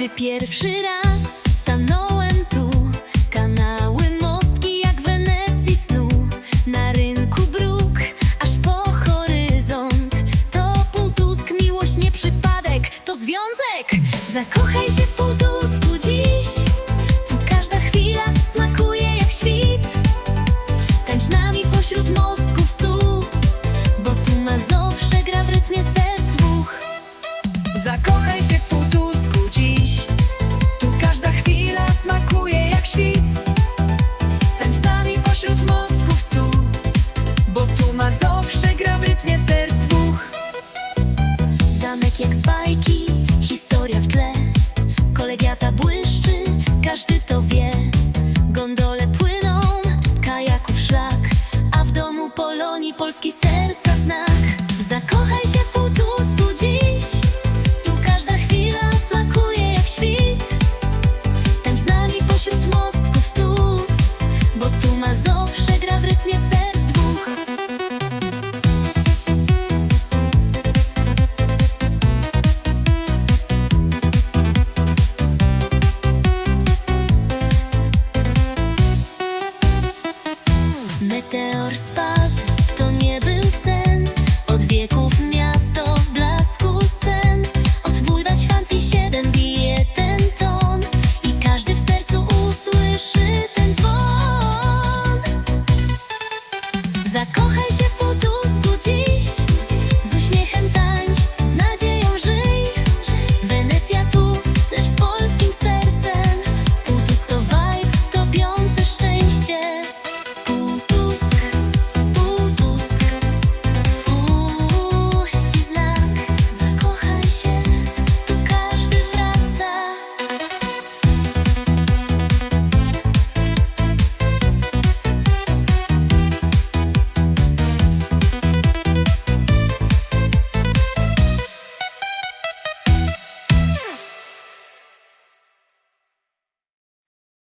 Gdy Pierwszy raz stanąłem tu Kanały, mostki jak w Wenecji snu. Na rynku bruk, aż po horyzont. To półtusk, miłość nie przypadek To związek. Zakochaj się w